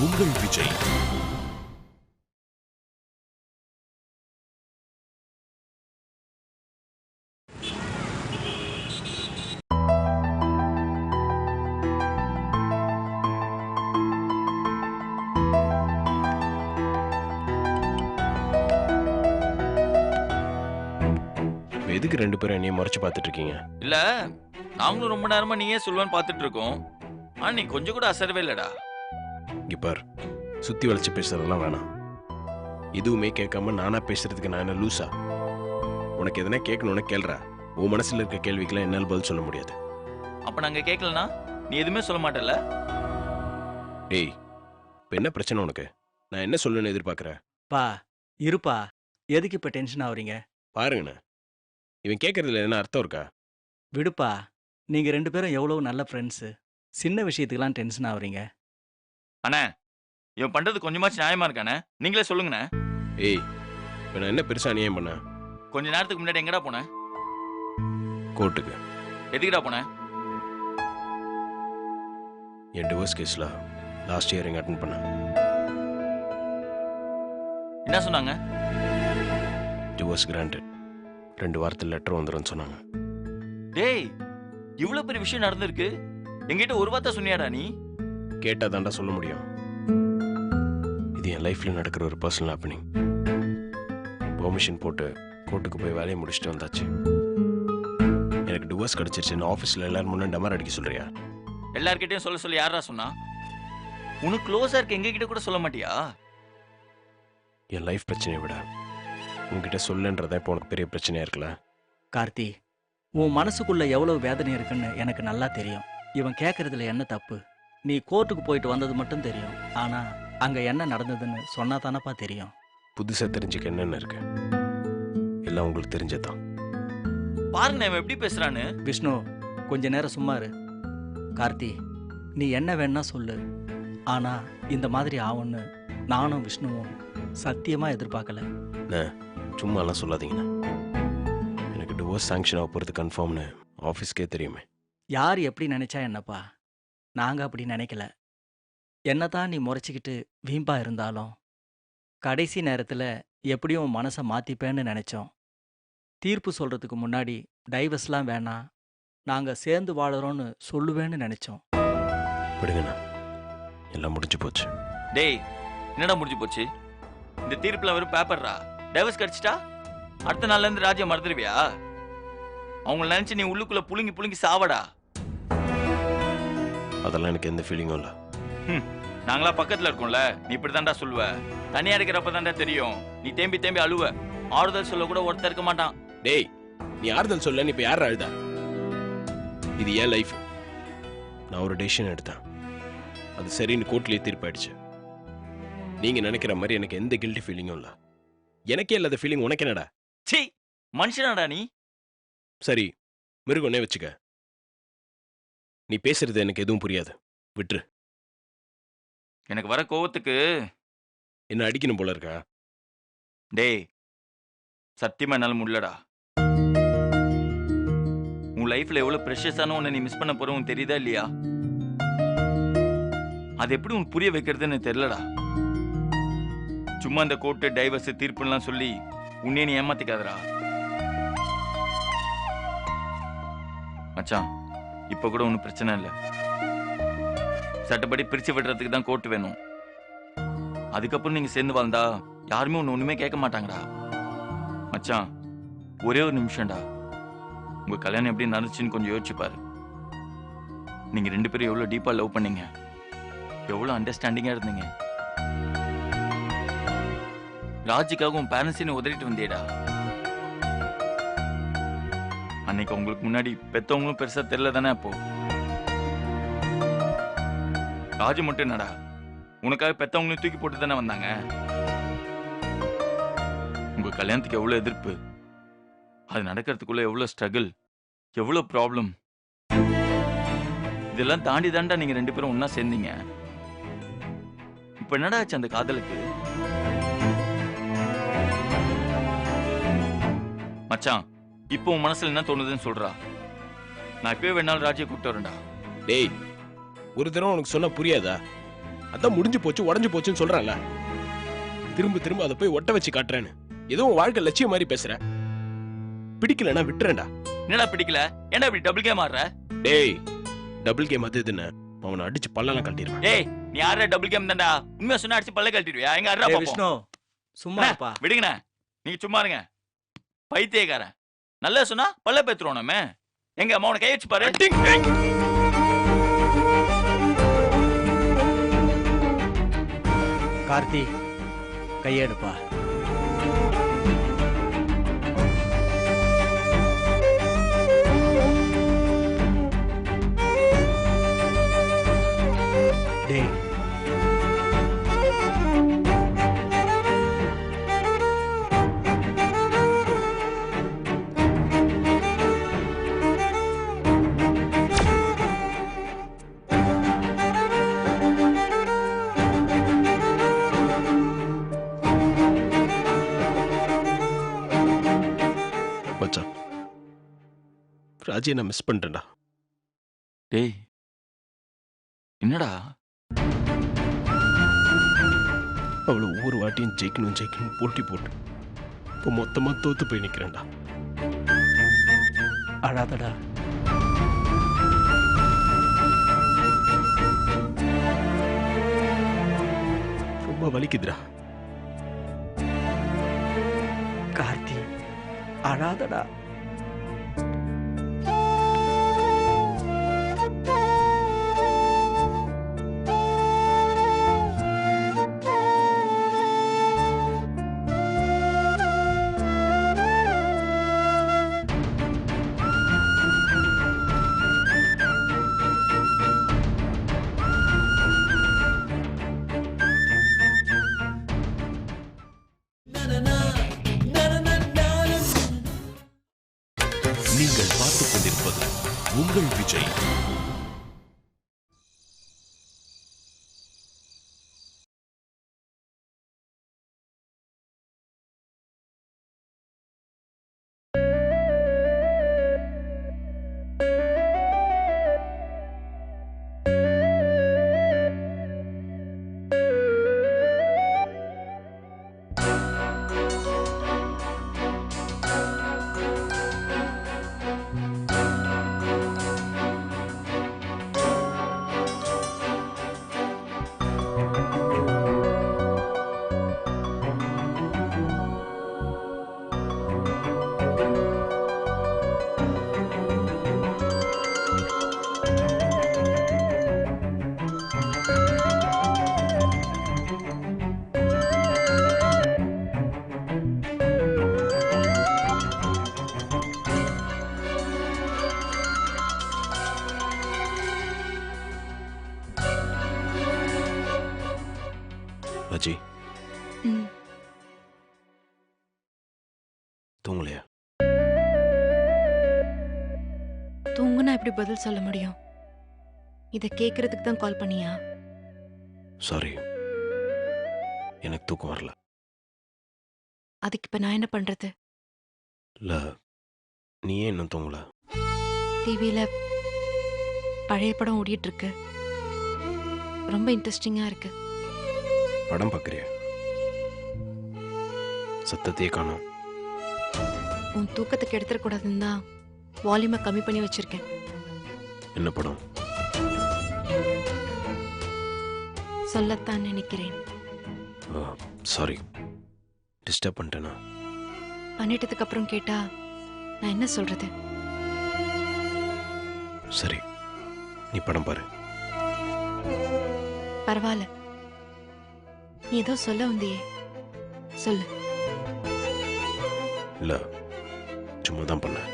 உங்கள் விஜய். எதுக்கு ரெண்டு பேரும் என்னைய முறைச்சு பார்த்துட்டு இருக்கீங்க இல்ல நாங்களும் ரொம்ப நேரமா நீயே சொல்லுவேன்னு பார்த்துட்டு இருக்கோம் ஆனா நீ கொஞ்சம் கூட அசரவே இல்லடா. இங்க பார். சுத்தி வளைச்சு பேசுறதெல்லாம் வேணாம். எதுவுமே கேட்காம நானா பேசுறதுக்கு நான் என்ன லூசா? உனக்கு எதனா கேட்கணும்னு கேள்றா. உன் மனசுல இருக்க கேள்விக்கெல்லாம் என்னால் பதில் சொல்ல முடியாது. அப்ப நாங்க கேட்கலனா? நீ எதுவுமே சொல்ல மாட்டல டேய் இப்ப என்ன பிரச்சனை உனக்கு? நான் என்ன சொல்லணும்னு எதிர்பார்க்கறேன் பா இருப்பா. எதுக்கு இப்ப டென்ஷன் ஆகுறீங்க பாருங்கண்ணே. இவன் கேட்கறதுல என்ன அர்த்தம் இருக்கா? விடுப்பா. நீங்க ரெண்டு பேரும் எவ்வளவு நல்ல ஃப்ரெண்ட்ஸு சின்ன விஷயத்துக்கெல்லாம் டென்ஷன் ஆகுறீங்க அண்ணே இவன் பண்றது கொஞ்சமாச்சும் நியாயமா இருக்கானே? நீங்களே சொல்லுங்கண்ணே. ஏய் இப்ப நான் என்ன பெருசா அநியாயம் பண்ண? கொஞ்ச நேரத்துக்கு முன்னாடி எங்கடா போன? கோர்ட்டுக்கு. எதுக்குடா போன? என் டிவோர்ஸ் கேஸ்ல லாஸ்ட் இயர் இங்க அட்டன் பண்ணேன். என்ன சொன்னாங்க? டிவோர்ஸ் கிராண்டட் ரெண்டு வாரத்தில் லெட்டர் வந்துரும்னு சொன்னாங்க. டேய் இவ்வளவு பெரிய விஷயம் நடந்திருக்கு. என்கிட்ட ஒரு வார்த்தை சொன்னியாடா நீ? கேட்டா தாண்டா சொல்ல முடியும். இது என் லைஃப்ல நடக்கிற ஒரு பர்சனல் ஹாப்பனிங் பெர்மிஷன் போட்டு கோர்ட்டுக்கு போய் வேலையை முடிச்சுட்டு வந்தாச்சு. எனக்கு டிவோர்ஸ் கிடைச்சிருச்சுன்னு ஆஃபீஸில் எல்லாரும் முன்னே டமர் அடிக்க சொல்றியா? எல்லார்கிட்டயும் சொல்ல சொல்லி யாரா சொன்னா? உனக்கு க்ளோஸா இருக்க எங்க கிட்ட கூட சொல்ல மாட்டியா? என் லைஃப் பிரச்சனையை விட உன்கிட்ட சொல்லுன்றதா இப்போ உனக்கு பெரிய பிரச்சனையா இருக்குல்ல? கார்த்தி உன் மனசுக்குள்ள எவ்வளவு வேதனை இருக்குன்னு எனக்கு நல்லா தெரியும். இவன் கேட்கறதுல என்ன தப்பு? நீ கோர்ட்டுக்கு போயிட்டு வந்தது மட்டும் தெரியும். ஆனா அங்க என்ன நடந்ததுன்னு சொன்னா தானப்பா தெரியும். புதுசாக தெரிஞ்சுக்க என்னென்ன இருக்கு? எல்லாம் உங்களுக்கு தெரிஞ்சதான் பாருங்க இவன் எப்படி பேசுறான்னு. விஷ்ணு கொஞ்ச நேரம் சும்மா இரு. கார்த்தி நீ என்ன வேணா சொல்லு. ஆனா இந்த மாதிரி ஆகும்னு நானும் விஷ்ணுவும் சத்தியமா எதிர்பார்க்கல. சும்மாலாம் சொல்லாதீங்கண்ணா எனக்கு டிவோர்ஸ் சாங்ஷன் ஆக போகிறது கன்ஃபார்ம்னு ஆஃபீஸ்க்கே தெரியுமே. யார் எப்படி நினைச்சா என்னப்பா? நாங்க அப்படி நினைக்கல. என்னதான் நீ முறைச்சிக்கிட்டு வீம்பா இருந்தாலும் கடைசி நேரத்துல எப்படியும் மனசை மாத்திப்பேன்னு நினைச்சோம். தீர்ப்பு சொல்றதுக்கு முன்னாடி டைவர்ஸ்லாம் வேணாம் நாங்க சேர்ந்து வாழறோம்னு சொல்லுவேன்னு நினைச்சோம். விடுங்கண்ணா. எல்லாம் முடிஞ்சு போச்சு. டேய் என்னடா முடிஞ்சு போச்சு? இந்த தீர்ப்புல வெறும் பேப்பர்ரா? டைவர்ஸ் கிடைச்சிட்டா? அடுத்த நாள்ல இருந்து ராஜ்யம் மறந்துடுவியா அவங்கள நினைச்சு நீ உள்ளுக்குள்ள புழுங்கி புழுங்கி சாவடா? அதெல்லாம் எனக்கு எந்த ஃபீலிங்கும் இல்லை. நாங்களா பக்கத்துல இருக்கோம்ல. நீ இப்படிதான்டா சொல்லுவ. தனியா இருக்கிறப்ப தான்டா தெரியும். நீ தேம்பி தேம்பி அழுவ. ஆறுதல் சொல்ல கூட ஒருத்தர் இருக்க மாட்டான். டேய் நீ ஆறுதல் சொல்ல இப்ப யார் அழுதா? இது ஏன் லைஃப் நான் ஒரு டெசிஷன் எடுத்தேன். அது சரின்னு கோர்ட்லயே தீர்ப்பாயிடுச்சு நீங்க நினைக்கிற மாதிரி எனக்கு எந்த கில்ட்டி ஃபீலிங்கும் இல்ல. எனக்கே இல்லாத ஃபீலிங் உனக்கு என்னடா? சீ மனுஷனாடா நீ? சரி மிருகனே வச்சுக்க. நீ பேசுறது எனக்கு எதுவும் புரியாது. விட்டுரு எனக்கு வர கோவத்துக்கு என்ன அடிக்கணும் போல இருக்கா? டேய் சத்தியமா என்னால முடியலடா. உன் லைஃப்ல எவ்வளவு ப்ரெஷஸான உன்னை நீ மிஸ் பண்ண போற உனக்கு தெரியுதா இல்லையா? அது எப்படி உனக்கு புரிய வைக்கிறதுன்னு தெரியலடா. சும்மா அந்த கோர்ட்டு டைவர்ஸ் தீர்ப்புலாம் சொல்லி உன்னையே நீ ஏமாத்திக்காதடா. மச்சான் இப்ப கூட ஒன்றும் பிரச்சனை இல்லை. சட்டப்படி பிரிச்சு விடுறதுக்கு தான் கோர்ட் வேணும். அதுக்கப்புறம் நீங்க சேர்ந்து வாழ்ந்தா யாருமே ஒன்று ஒண்ணுமே கேட்க மாட்டாங்கடா. மச்சான் ஒரே ஒரு நிமிஷம்டா. உங்க கல்யாணம் எப்படி நடந்துச்சுன்னு கொஞ்சம் யோசிச்சு பாரு. நீங்க ரெண்டு பேரும் எவ்வளவு டீப்பாக லவ் பண்ணீங்க. எவ்வளோ அண்டர்ஸ்டாண்டிங்கா இருந்தீங்க. ராஜுக்காக உன் பேரண்ட்ஸையும் உதறிட்டு வந்தியேடா அன்னைக்கு உங்களுக்கு முன்னாடி பெத்தவங்களும் பெருசா தெரியல தானே அப்போ? ராஜு மட்டும் என்னடா? உனக்காக பெத்தவங்களையும் தூக்கி போட்டு தானே வந்தாங்க? உங்க கல்யாணத்துக்கு எவ்வளவு எதிர்ப்பு? அது நடக்கிறதுக்குள்ள எவ்வளவு ஸ்ட்ரகிள் எவ்வளவு ப்ராப்ளம் இதெல்லாம் தாண்டி தாண்டா நீங்க ரெண்டு பேரும் ஒன்னா சேர்ந்தீங்க. இப்ப என்னடா ஆச்சு அந்த காதலுக்கு? மச்சான் இப்போ உன் மனசுல என்ன தோணுதுன்னு சொல்றா? நான் இப்பவே வேணாலும் ராஜியை கூப்பிட்டு வரேன்டா. டேய் ஒரு தடவை உனக்கு சொன்னா புரியாதா? அதான் முடிஞ்சு போச்சு உடஞ்சு போச்சுன்னு சொல்றான்ல. திரும்ப திரும்ப அதை போய் ஒட்ட வச்சு காட்டுறேன்னு. ஏதோ உன் வாழ்க்கை லட்சியம் மாதிரி பேசுற. பிடிக்கலன்னா விட்டுறேன்டா. என்னடா பிடிக்கல? ஏன்டா இப்படி டபுள் கேம் ஆடுற? டேய் டபுள் கேம் அது இதுன்னு. அவனை அடிச்சு பல்லெல்லாம் கட்டிடுவேன் ஏய் நீ ஆடுற டபுள் கேம் தான்டா. உண்மையா சொன்னா அடிச்சு பல்ல கழட்டிடுவியா? எங்க ஆடுறா பாப்போம். விஷ்ணு சும்மா அண்ணா, இருப்பா. விடுங்கண்ணே. நீங்க சும்மா இருங்க. பைத்தியக்காரன். நல்லா சொன்னா பல்ல பேத்துருவோமே எங்க அம்மா கை வச்சு பாரு. கார்த்தி கையெடுப்பா. ராஜியை நான் மிஸ் பண்ணிட்டேன்டா. டேய் என்னடா? அவளை ஒவ்வொரு வாட்டியும் ஜெயிக்கணும் ஜெயிக்கணும் போட்டி போட்டு இப்போ மொத்தமா தோத்து போய் நிக்கிறேன்டா. அழாதடா. ரொம்ப வலிக்குதுடா. கார்த்தி அழாதடா. பதில் சொல்ல முடியும். இத கேக்குறதுக்கு தான் கால் பண்ணியா? சாரி எனக்கு தூக்கம் வரல. அதுக்கு இப்ப நான் என்ன பண்றது? இல்ல நீ ஏன் இன்னும் தூங்கல. டிவியில பழைய படம் ஓடிட்டு இருக்கு ரொம்ப இன்ட்ரெஸ்டிங்கா இருக்கு. படம் பார்க்குறியா சத்தத்தையே காணோம். உன் தூக்கத்துக்கு எடுத்துடக்கூடாதுன்னு தான் வால்யூமை கம்மி பண்ணி வச்சிருக்கேன். என்ன படம்? சொல்லத்தான் நினைக்கிறேன். சாரி டிஸ்டர்ப் பண்ணிட்டேனா? பண்ணிட்டதுக்கு அப்புறம் கேட்டா நான் என்ன சொல்றது? சரி நீ படம் பாரு. பரவாயில்ல. நீ ஏதோ சொல்ல வந்தியே. சொல்லு. இல்ல சும்மா தான் பண்ணேன்.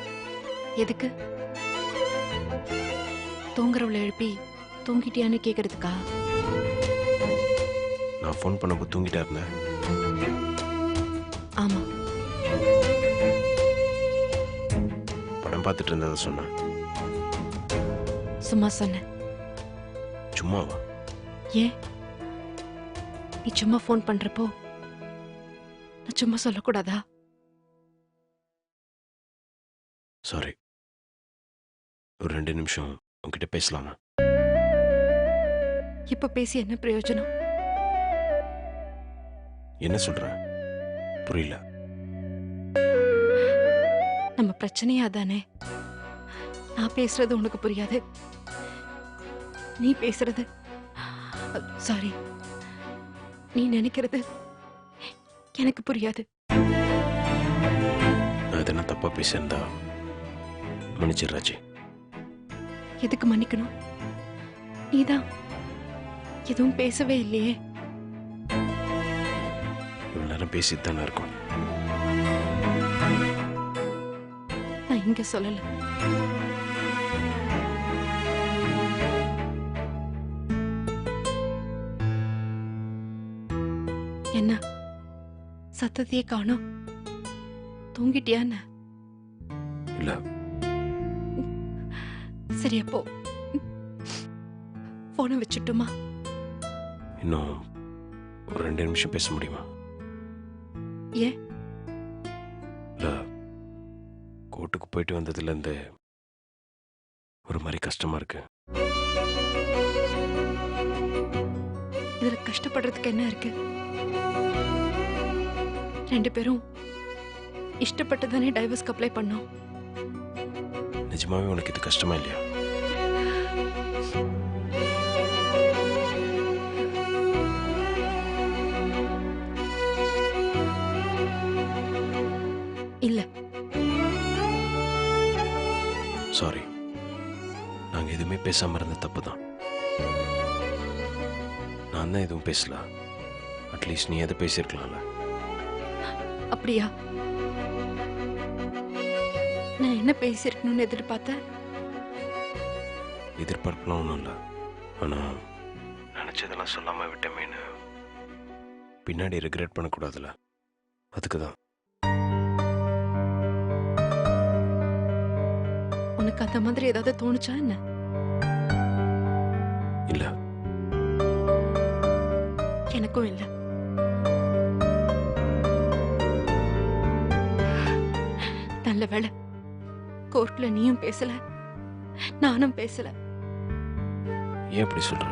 எதுக்கு? தூங்குறவளை எழுப்பி தூங்கிட்டியான்னு கேக்குறதுக்கா? நான் ஃபோன் பண்ணப்போ தூங்கிட்டா இருந்தேன் ஆமா. படம் பார்த்துட்டு இருந்ததை சொன்னேன் சும்மா சொன்னேன் சும்மாவா? ஏன் நீ சும்மா ஃபோன் பண்றப்போ நான் சும்மா சொல்லக்கூடாதா? சாரி ஒரு ரெண்டு நிமிஷம் உன்கிட்ட பேசலாமா? இப்ப பேசி என்ன பிரயோஜனம்? என்ன சொல்ற? புரியல. நம்ம பிரச்சனையா தானே? நான் பேசுறது உனக்கு புரியாது. நீ பேசுறது சாரி நீ நினைக்கிறது எனக்கு புரியாது. நான் எதனா தப்பா பேசியிருந்தா மன்னிச்சிரு ராஜி. எதுக்கு மன்னிக்கணும்? நீதான். எதுவும் பேசவே இல்லையே. இவ்வளவு நேரம் பேசிட்டு தானே இருக்கோம். நான் இங்க சொல்லல. என்ன? சத்தத்தையே காணோம். தூங்கிட்டியா என்ன? இல்ல. சரி அப்போ. போனை வச்சுட்டுமா? இன்னும் ஒரு ரெண்டு நிமிஷம் பேச முடியுமா? ஏன்? இல்ல கோர்ட்டுக்கு போயிட்டு வந்ததுல இருந்து ஒரு மாதிரி கஷ்டமா இருக்கு. இதுல கஷ்டப்படுறதுக்கு என்ன இருக்கு? ரெண்டு பேரும் இஷ்டப்பட்டு தானே டைவர்ஸ்க்கு அப்ளை பண்ணோம். நிஜமாவே உனக்கு இது கஷ்டமா இல்லையா? இல்ல. சாரி நாங்க எதுவுமே பேசாம இருந்த தப்பு தான் நான் தான் எதுவும் பேசல. அட்லீஸ்ட் நீ எதை பேசியிருக்கலாம்ல. அப்படியா? நான் என்ன பேசியிருக்கணும்னு எதிர்பார்த்தேன்? எதிர்பார்ப்புலாம் ஒன்றும் இல்லை. ஆனால் நினச்சதெல்லாம் சொல்லாமல் விட்டமேன்னு. பின்னாடி ரிக்ரெட் பண்ணக்கூடாதுல்ல. அதுக்கு தான் உனக்கு அந்த மாதிரி ஏதாவது தோணுச்சா என்ன? இல்லை. எனக்கும் இல்ல. நல்ல வேளை கோர்ட்ல நீயும் பேசல நானும் பேசல. ஏன் இப்படி சொல்கிற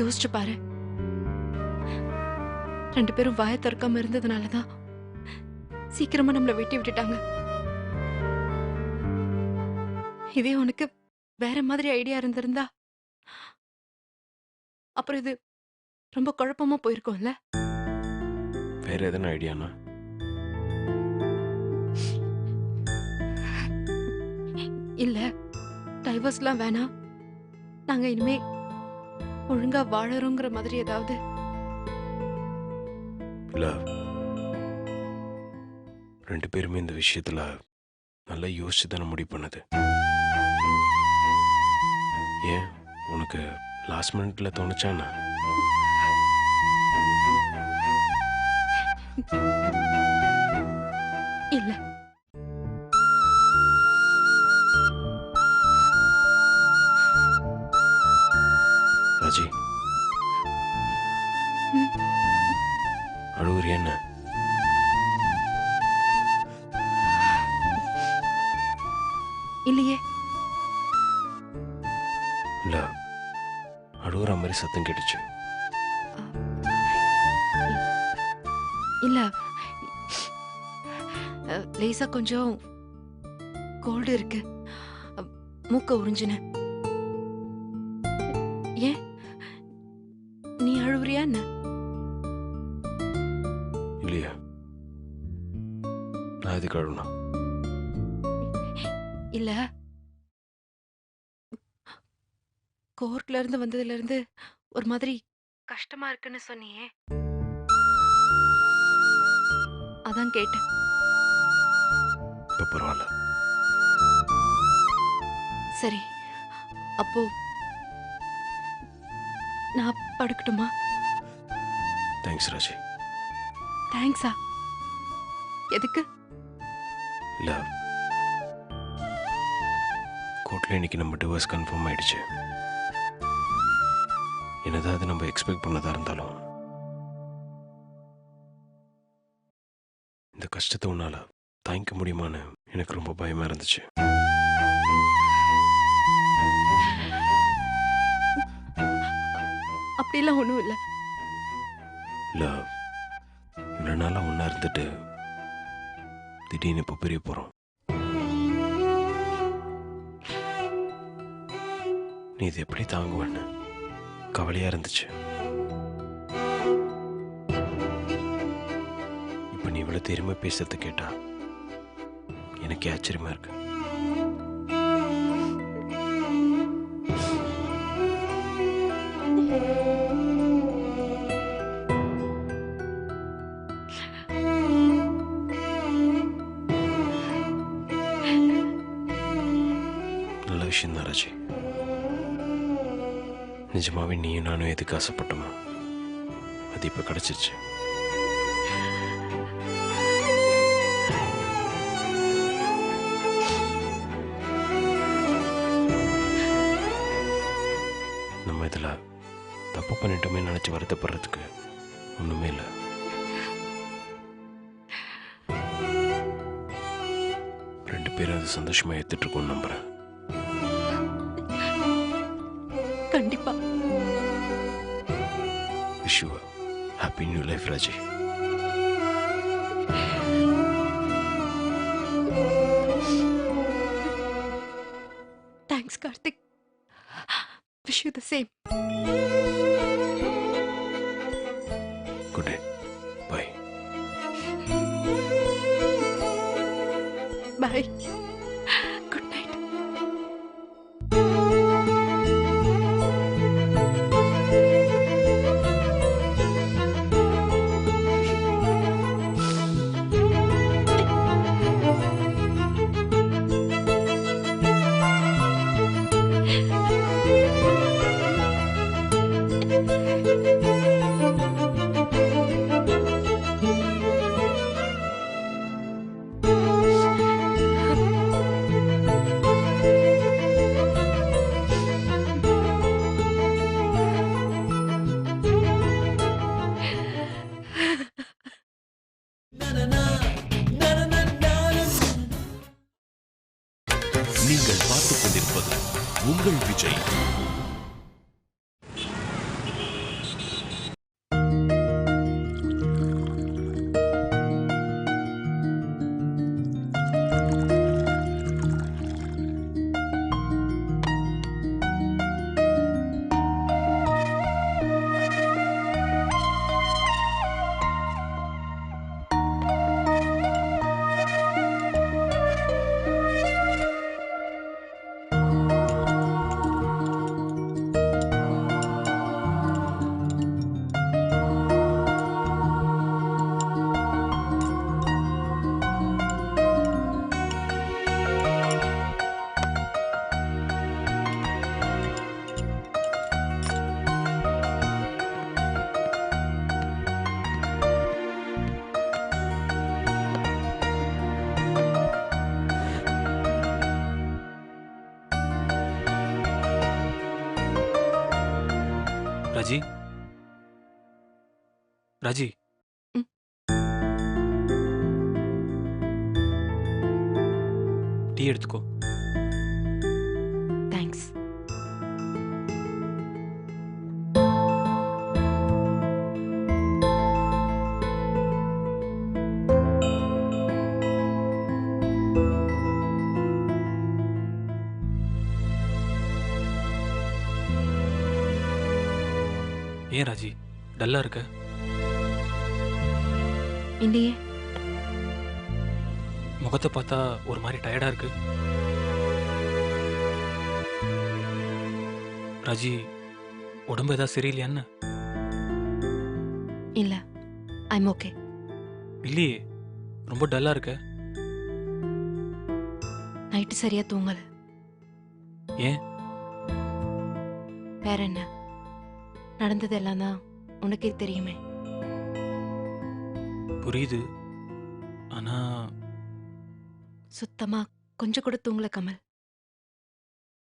யோசிச்சு பாரு. ரெண்டு பேரும் வாய திறக்காம இருந்ததுனாலதான் சீக்கிரமா நம்மள வெட்டி விட்டுட்டாங்க. இதே உனக்கு வேற மாதிரி ஐடியா இருந்திருந்தா அப்புறம் இது ரொம்ப குழப்பமா போயிருக்கும்ல? வேற எதனா ஐடியானா இல்ல டைவர்ஸ்லாம் வேணாம். நாங்க இனிமே ஒழுங்கா வாழறோங்கிற மாதிரி ஏதாவது இல்லை ரெண்டு பேருமே இந்த விஷயத்துல நல்லா யோசிச்சு தானே முடிவு பண்ணது. ஏன்? உனக்கு லாஸ்ட் மினிட்ல தோணுச்சானா ராஜி ம். அழுகுறியா என்ன? இல்லையே. இல்ல அழுகுற மாதிரி சத்தம் கேட்டுச்சு. இல்ல லேசா கொஞ்சம் கோல்டு இருக்கு. மூக்க உறிஞ்சின நான் எதுக்கு அழுனா இல்ல. கோர்ட்ல இருந்து வந்ததுல இருந்து ஒரு மாதிரி கஷ்டமா இருக்குன்னு சொன்னியே. அதான் கேட்டேன். இப்ப பரவாயில்ல. சரி அப்போ நான் படுக்கட்டுமா? தேங்க்ஸ் ராஜி. தேங்க்ஸா எதுக்கு? இல்ல கோர்ட்ல இன்னைக்கு நம்ம டிவோர்ஸ் கன்ஃபார்ம் ஆயிடுச்சு. என்னதான் அது நம்ம எக்ஸ்பெக்ட் பண்ணதா இருந்தாலும் இந்த கஷ்டத்தை உன்னால தாங்கிக்க முடியுமான்னு எனக்கு ரொம்ப பயமா இருந்துச்சு. அப்படிலாம் ஒன்றும் இல்லை. இல்லை இவ்வளோ நாளாக ஒன்றா இருந்துட்டு திடீர்னு இப்போ பிரிய போகிறோம் நீ இது எப்படி தாங்குவேன்னு கவலையாக இருந்துச்சு. இப்போ நீ இவ்வளோ திரும்ப பேசுறது கேட்டா எனக்கே ஆச்சரியமா இருக்கு. நிஜமாவே நீயும் நானும் எதுக்கு ஆசைப்பட்டோமா? அது இப்போ கிடச்சிருச்சு. நம்ம இதில் தப்பு பண்ணிட்டோமே நினச்சி வருத்தப்படுறதுக்கு ஒன்றுமே இல்லை. ரெண்டு பேரும் அது சந்தோஷமாக ஏற்றுட்டு இருக்கோம்னு நம்புகிறேன் जी ராஜி. டீ எடுத்துக்கோ. தேங்க்ஸ். ஏன் ராஜி? டல்லா இருக்க. இல்லையே. முகத்தை பார்த்தா ஒரு மாதிரி டயர்டா இருக்கு. ராஜி உடம்பு ஏதாவது சரியில்லையான்னு? இல்ல ஐம் ஓகே இல்லையே ரொம்ப டல்லா இருக்க. நைட்டு சரியா தூங்கல. ஏன்? வேற என்ன? நடந்தது எல்லாம் தான் உனக்கே தெரியுமே. புரியுது. ஆனா சுத்தமா கொஞ்சம் கூட தூங்கல கமல்.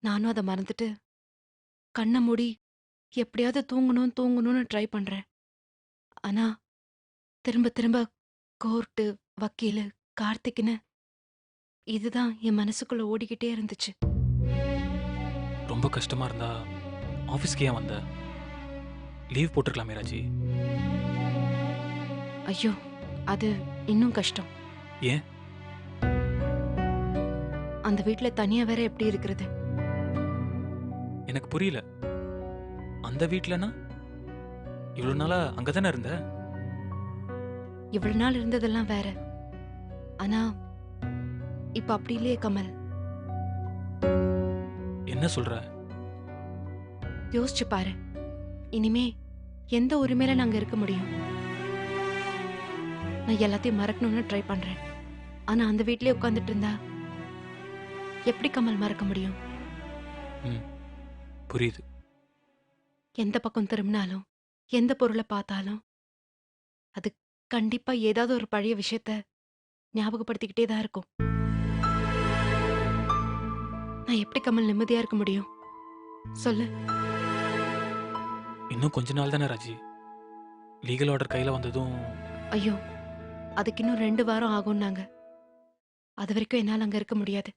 நானும் அதை மறந்துட்டு கண்ணை மூடி எப்படியாவது தூங்கணும் தூங்கணும்னு ட்ரை பண்றேன். ஆனா திரும்ப திரும்ப கோர்ட்டு வக்கீலு கார்த்திக்னு இதுதான் என் மனசுக்குள்ள ஓடிக்கிட்டே இருந்துச்சு. ரொம்ப கஷ்டமா இருந்தா ஆஃபீஸ்க்கு ஏன் வந்த? லீவ் போட்டிருக்கலாமே ராஜி. ஐயோ அது இன்னும் கஷ்டம். ஏன்? அந்த வீட்ல தனியா வேற எப்படி இருக்கிறது? எனக்கு புரியல. அந்த வீட்லனா? இவ்வளோ நாளா அங்கே தானே இருந்த? இவ்வளவு நாள் இருந்ததெல்லாம் வேற. ஆனா இப்ப அப்படி இல்லையே கமல். என்ன சொல்ற? யோசிச்சு பாரு. இனிமே எந்த உரிமையில நாங்க இருக்க முடியும்? நான் எல்லாத்தையும் மறக்கணும்னு ட்ரை பண்றேன். ஆனா அந்த வீட்லயே உட்கார்ந்துட்டு இருந்தா எப்படி கமல் மறக்க முடியும்? புரியுது. எந்த பக்கம் திரும்பினாலும் எந்த பொருளை பார்த்தாலும் அது கண்டிப்பா ஏதாவது ஒரு பழைய விஷயத்த ஞாபகப்படுத்திக்கிட்டே தான் இருக்கும். நான் எப்படி கமல் நிம்மதியா இருக்க முடியும்? சொல்லு. இன்னும் கொஞ்ச நாள் தானே ராஜி. லீகல் ஆர்டர் கையில் வந்ததும் ஐயோ. அதுக்கு இன்னும் ரெண்டு வாரம் ஆகும்னாங்க. அது வரைக்கும் என்னால் அங்கே இருக்க முடியாது.